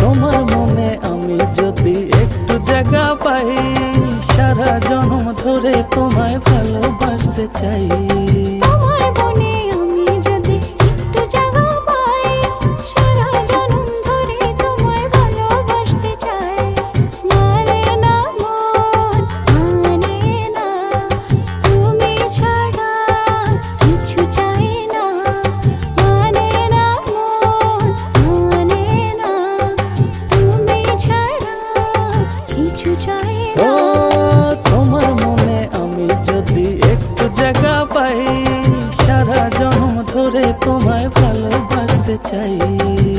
তোমার মনে আমি যদি একটু জায়গা পাই সারা জন্ম ধরে তোমায় ভালোবাসতে চাই। তোমার মনে আমি যদি একটু জায়গা পাই সারা জন্ম ধরে তোমায় ভালোবাসতে চাই।